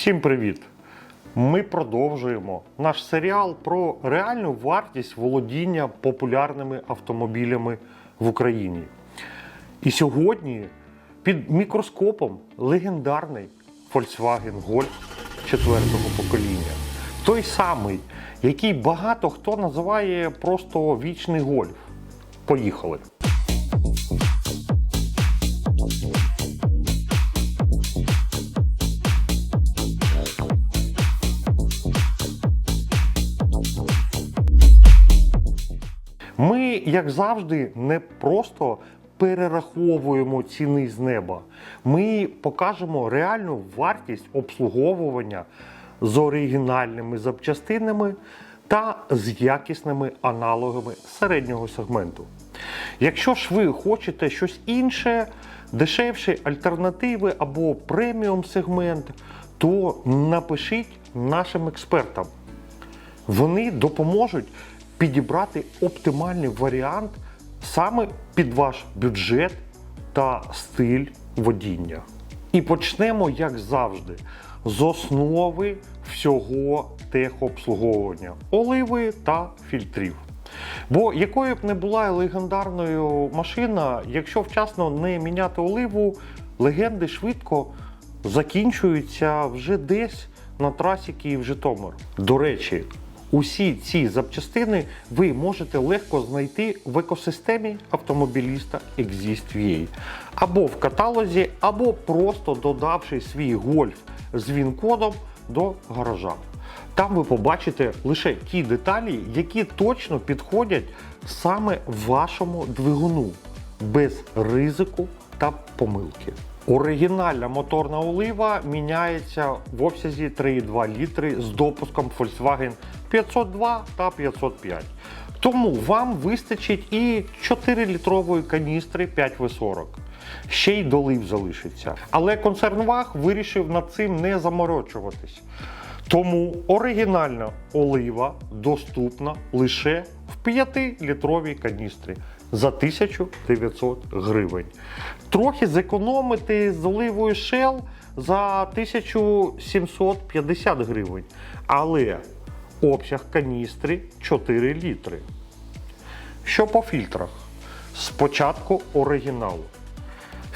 Всім привіт! Ми продовжуємо наш серіал про реальну вартість володіння популярними автомобілями в Україні. І сьогодні під мікроскопом легендарний Volkswagen Golf четвертого покоління. Той самий, який багато хто називає просто вічний гольф. Поїхали! Ми, як завжди, не просто перераховуємо ціни з неба. Ми покажемо реальну вартість обслуговування з оригінальними запчастинами та з якісними аналогами середнього сегменту. Якщо ж ви хочете щось інше, дешевші альтернативи або преміум сегмент, то напишіть нашим експертам. Вони допоможуть підібрати оптимальний варіант саме під ваш бюджет та стиль водіння. І почнемо, як завжди, з основи всього техобслуговування оливи та фільтрів. Бо якою б не була легендарною машина, якщо вчасно не міняти оливу, легенди швидко закінчуються вже десь на трасі Київ-Житомир. До речі, усі ці запчастини ви можете легко знайти в екосистемі автомобіліста Exist.va або в каталозі, або просто додавши свій гольф з він-кодом до гаража. Там ви побачите лише ті деталі, які точно підходять саме вашому двигуну, без ризику та помилки. Оригінальна моторна олива міняється в обсязі 3,2 літри з допуском Volkswagen 502 та 505. Тому вам вистачить і 4-літрової каністри 5В40. Ще й долив залишиться. Але концерн ВАГ вирішив над цим не заморочуватись. Тому оригінальна олива доступна лише в 5-літровій каністрі за 1900 гривень. Трохи зекономити з оливою Shell за 1750 гривень. Але обсяг каністри 4 літри. Що по фільтрах? Спочатку оригіналу.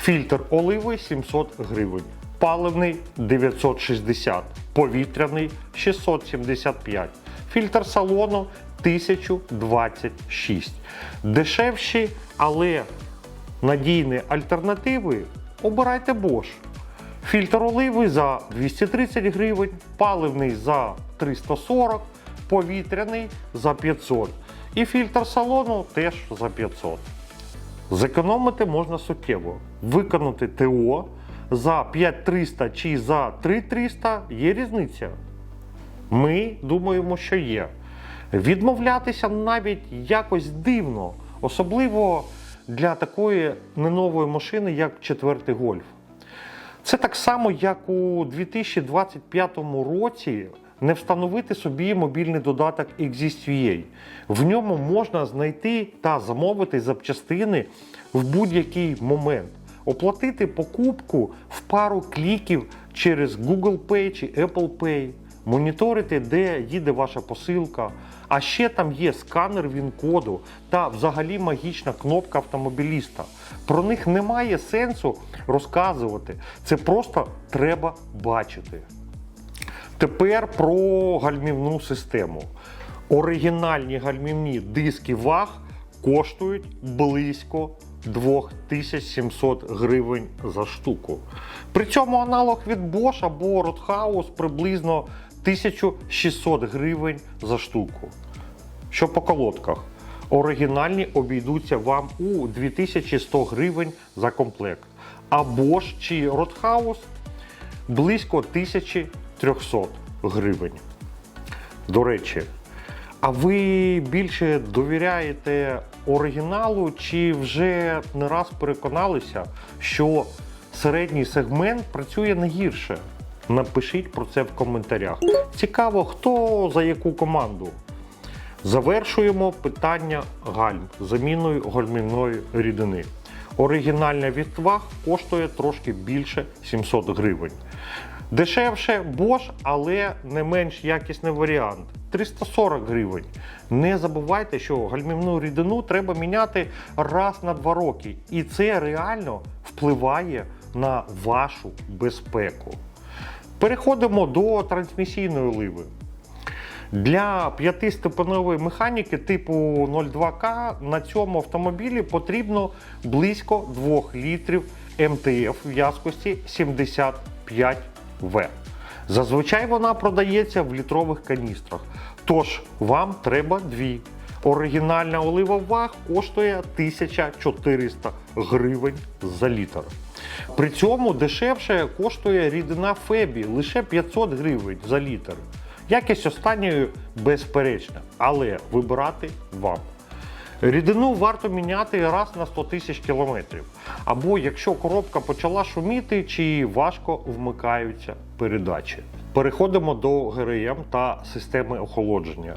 Фільтр оливи 700 гривень, паливний 960, повітряний 675, фільтр салону 1026. Дешевші, але надійні альтернативи обирайте Bosch. Фільтр оливи за 230 гривень, паливний за 340, повітряний за 500 і фільтр салону теж за 500. Зекономити можна суттєво. Виконати ТО за 5300 чи за 3300 є різниця. Ми думаємо, що є. Відмовлятися навіть якось дивно, особливо для такої ненової машини, як четвертий гольф. Це так само, як у 2025 році не встановити собі мобільний додаток Exist.va. В ньому можна знайти та замовити запчастини в будь-який момент, оплатити покупку в пару кліків через Google Pay чи Apple Pay, моніторити, де їде ваша посилка. А ще там є сканер він-коду та взагалі магічна кнопка автомобіліста. Про них немає сенсу розказувати. Це просто треба бачити. Тепер про гальмівну систему. Оригінальні гальмівні диски ВАГ коштують близько 2700 гривень за штуку. При цьому аналог від Bosch або Roadhouse приблизно 1600 гривень за штуку. Що по колодках? Оригінальні обійдуться вам у 2100 гривень за комплект. А Bosch чи Roadhouse близько 1300 гривень. До речі, а ви більше довіряєте оригіналу, чи вже не раз переконалися, що середній сегмент працює не гірше? Напишіть про це в коментарях. Цікаво, хто за яку команду. Завершуємо питання гальм заміною гальмівної рідини. Оригінальна відваг коштує трошки більше 700 гривень. Дешевше Bosch, але не менш якісний варіант 340 гривень. Не забувайте, що гальмівну рідину треба міняти раз на два роки, і це реально впливає на вашу безпеку. Переходимо до трансмісійної оливи. Для п'ятиступеневої механіки типу 02К на цьому автомобілі потрібно близько 2 літрів МТФ в'язкості 75В. Зазвичай вона продається в літрових каністрах, тож вам треба дві. Оригінальна олива коштує 1400 гривень за літр. При цьому дешевше коштує рідина Фебі лише 500 гривень за літр. Якість останньої безперечна, але вибирати вам. Рідину варто міняти раз на 100 тисяч кілометрів. Або якщо коробка почала шуміти чи важко вмикаються передачі. Переходимо до ГРМ та системи охолодження.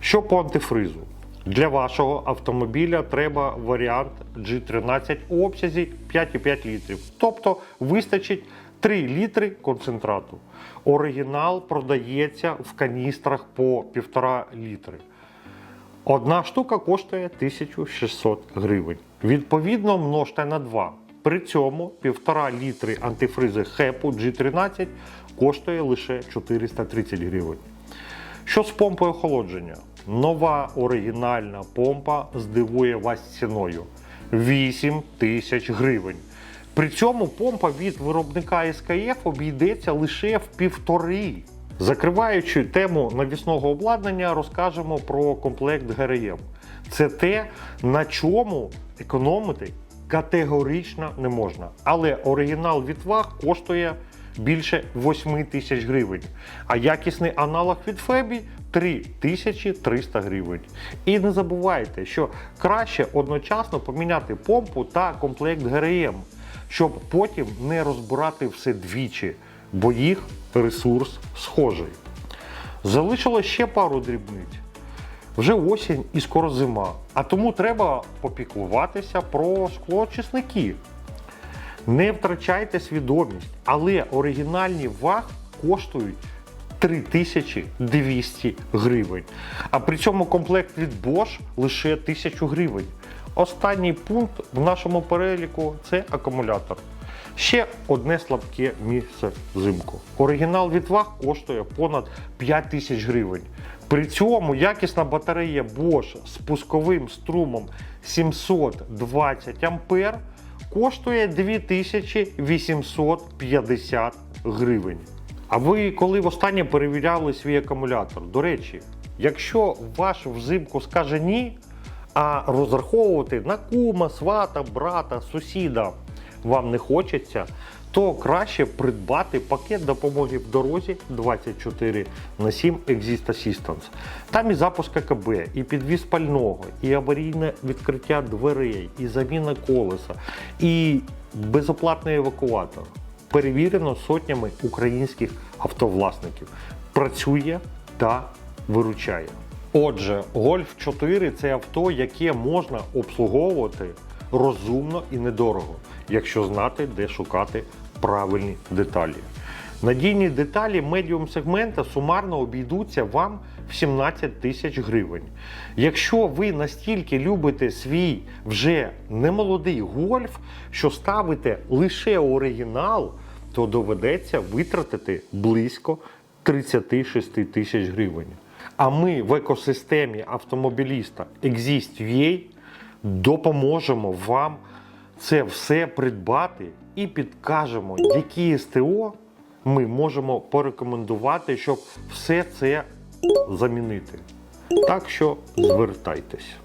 Що по антифризу? Для вашого автомобіля треба варіант G13 у обсязі 5,5 літрів. Тобто вистачить 3 літри концентрату. Оригінал продається в каністрах по 1,5 літри. Одна штука коштує 1600 гривень. Відповідно, множте на 2. При цьому 1,5 літри антифризи хепу G13 коштує лише 430 гривень. Що з помпою охолодження? Нова оригінальна помпа здивує вас ціною 8 тисяч гривень. При цьому помпа від виробника СКФ обійдеться лише в півтори. Закриваючи тему навісного обладнання, розкажемо про комплект ГРМ. Це те, на чому економити категорично не можна. Але оригінал від ВАГ коштує більше 8 тисяч гривень, а якісний аналог від Фебі 3300 гривень. І не забувайте, що краще одночасно поміняти помпу та комплект ГРМ, щоб потім не розбирати все двічі, бо їх ресурс схожий. Залишилось ще пару дрібниць. Вже осінь і скоро зима, а тому треба попіклуватися про склоочисники. Не втрачайте свідомість, але оригінальні ваг коштують 3200 гривень. А при цьому комплект від Bosch лише 1000 гривень. Останній пункт в нашому переліку це акумулятор. Ще одне слабке місце взимку. Оригінал від ваг коштує понад 5 тисяч гривень. При цьому якісна батарея Bosch з пусковим струмом 720 ампер коштує 2850 гривень. А ви коли востаннє перевіряли свій акумулятор? До речі, якщо ваш взимку скаже ні, а розраховувати на кума, свата, брата, сусіда вам не хочеться, то краще придбати пакет допомоги в дорозі 24 на 7 Exist Assistance. Там і запуск АКБ, і підвіз пального, і аварійне відкриття дверей, і заміна колеса, і безоплатний евакуатор. Перевірено сотнями українських автовласників. Працює та виручає. Отже, Golf 4 це авто, яке можна обслуговувати розумно і недорого, якщо знати, де шукати правильні деталі. Надійні деталі медіум сегмента сумарно обійдуться вам в 17 тисяч гривень. Якщо ви настільки любите свій вже немолодий гольф, що ставите лише оригінал, то доведеться витратити близько 36 тисяч гривень. А ми в екосистемі автомобіліста Exist.ua допоможемо вам це все придбати і підкажемо, які СТО ми можемо порекомендувати, щоб все це замінити. Так що звертайтесь.